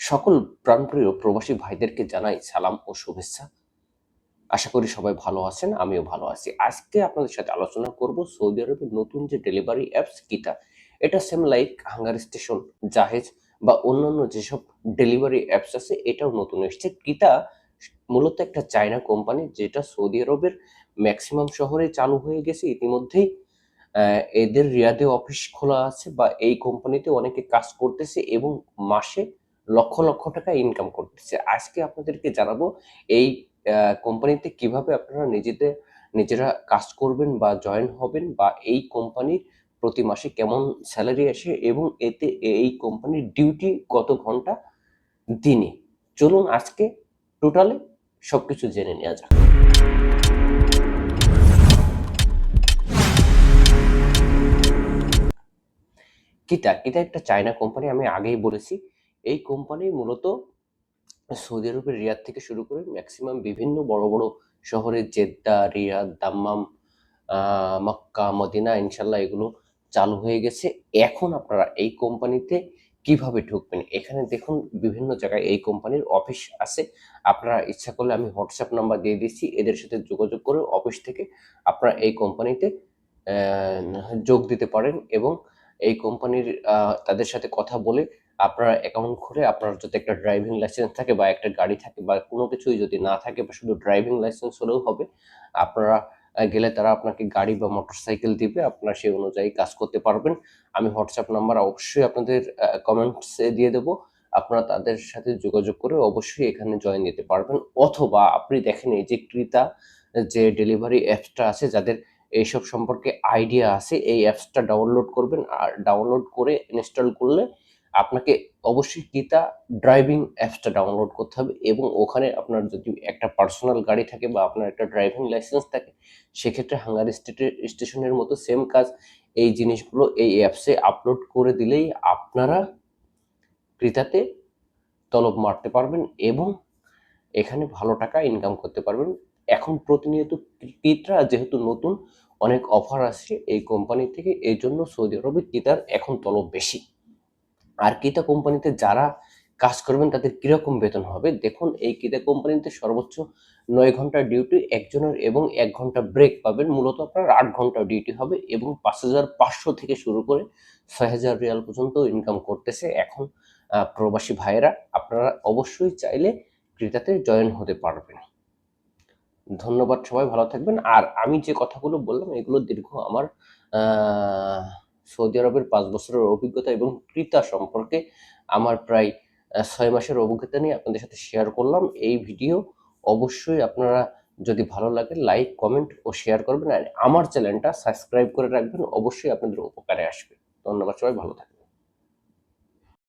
সকল প্রাণপ্রিয় প্রবাসী ভাইদেরকে জানাই সালাম ও শুভেচ্ছা। আশা করি সবাই ভালো আছেন, আমিও ভালো আছি। আজকে আপনাদের সাথে আলোচনা করব সৌদি আরবের নতুন যে ডেলিভারি অ্যাপস কিতা এটা same like hunger station Jahez বা অন্যান্য যেসব ডেলিভারি অ্যাপস আছে, এটাও নতুন এসেছে। কিতা মূলত একটা চায়না কোম্পানি যেটা সৌদি আরবের ম্যাক্সিমাম শহরে চালু হয়ে গেছে। ইতিমধ্যেই এদের রিয়াদে অফিস খোলা আছে বা এই কোম্পানিতে অনেকে কাজ করতেছে এবং মাসে লক্ষ লক্ষ টাকা ইনকাম করতেছে। আজকে আপনাদেরকে জানাব এই কোম্পানিতে কীভাবে আপনারা নিজেদের, নিজেরা কাজ করবেন বা জয়েন হবেন বা এই কোম্পানির প্রতি মাসে কেমন স্যালারি আসে এবং এতে এই কোম্পানির ডিউটি কত ঘণ্টা দিনে। চলুন আজকে টোটালে সব কিছু জেনে নেওয়া যাক। কিটা কিটা একটা চায়না কোম্পানি আমি আগেই বলেছি। এই কোম্পানি মূলত সৌদি আরবের রিয়াদ থেকে শুরু করে ম্যাক্সিমাম বিভিন্ন বড় বড় শহরে Jeddah, Riyadh, Dammam Mecca, Medina ইনশাল্লাহ এগুলো চালু হয়ে গেছে। এখন আপনারা এই কোম্পানিতে কীভাবে ঢুকবেন? এখানে দেখুন বিভিন্ন জায়গায় এই কোম্পানির অফিস আছে। আপনারা ইচ্ছা করলে আমি হোয়াটসঅ্যাপ নাম্বার দিয়ে দিচ্ছি, এদের সাথে যোগাযোগ করে অফিস থেকে আপনারা এই কোম্পানিতে যোগ দিতে পারেন এবং এই কোম্পানির তাদের সাথে কথা বলে আপনার অ্যাকাউন্ট খুলে আপনার যদি একটা ড্রাইভিং লাইসেন্স থাকে বা একটা গাড়ি থাকে বা কোনো কিছুই যদি না থাকে বা শুধু ড্রাইভিং লাইসেন্স হলেও হবে, আপনারা গেলে তারা আপনাকে গাড়ি বা মোটরসাইকেল দিবে, আপনারা সেই অনুযায়ী কাজ করতে পারবেন। আমি হোয়াটসঅ্যাপ নাম্বার অবশ্যই আপনাদের কমেন্টসে দিয়ে দেবো। আপনারা তাদের সাথে যোগাযোগ করে অবশ্যই এখানে জয়েন দিতে পারবেন। অথবা আপনি দেখেন এই যে ক্রেতা, যে ডেলিভারি অ্যাপসটা আছে, যাদের এইসব সম্পর্কে আইডিয়া আছে, এই অ্যাপসটা ডাউনলোড করবেন। আর ডাউনলোড করে ইনস্টল করলে আপনাকে অবশ্যই কিতা ড্রাইভিং অ্যাপসটা ডাউনলোড করতে হবে এবং ওখানে আপনার যদি একটা পার্সোনাল গাড়ি থাকে বা আপনার একটা ড্রাইভিং লাইসেন্স থাকে, সেক্ষেত্রে হাঙ্গার স্টেশনের মতো সেম কাজ। এই জিনিসগুলো এই অ্যাপসে আপলোড করে দিলেই আপনারা ক্রেতাতে তলব মারতে পারবেন এবং এখানে ভালো টাকা ইনকাম করতে পারবেন। এখন প্রতিনিয়ত ক্রেতারা যেহেতু নতুন, অনেক অফার আসছে এই কোম্পানি থেকে এই জন্য সৌদি আরবে ক্রেতার এখন তলব বেশি। আর কিতা কোম্পানিতে যারা কাজ করবেন, তাদের কীরকম বেতন হবে? দেখুন, এই কিতা কোম্পানিতে সর্বোচ্চ নয় ঘণ্টা ডিউটি একজনের এবং এক ঘণ্টা ব্রেক পাবেন। মূলত আপনার আট ঘণ্টা ডিউটি হবে এবং পাঁচ হাজার পাঁচশো থেকে শুরু করে ছয় হাজার রিয়াল পর্যন্ত ইনকাম করতেছে এখন প্রবাসী ভাইয়েরা। আপনারা অবশ্যই চাইলে ক্রেতাতে জয়েন হতে পারবেন। ধন্যবাদ সবাই, ভালো থাকবেন। আর আমি যে কথাগুলো বললাম, এগুলো দীর্ঘ আমার সৌদি আরবের পাঁচ বছরের অভিজ্ঞতা এবং ক্রেতা সম্পর্কে আমার প্রায় ছয় মাসের অভিজ্ঞতা নিয়ে আপনাদের সাথে শেয়ার করলাম। এই ভিডিও অবশ্যই আপনারা যদি ভালো লাগে লাইক কমেন্ট ও শেয়ার করবেন। আর আমার চ্যানেলটা সাবস্ক্রাইব করে রাখবেন। অবশ্যই আপনাদের উপকারে আসবে। ধন্যবাদ সবাই, ভালো থাকবেন।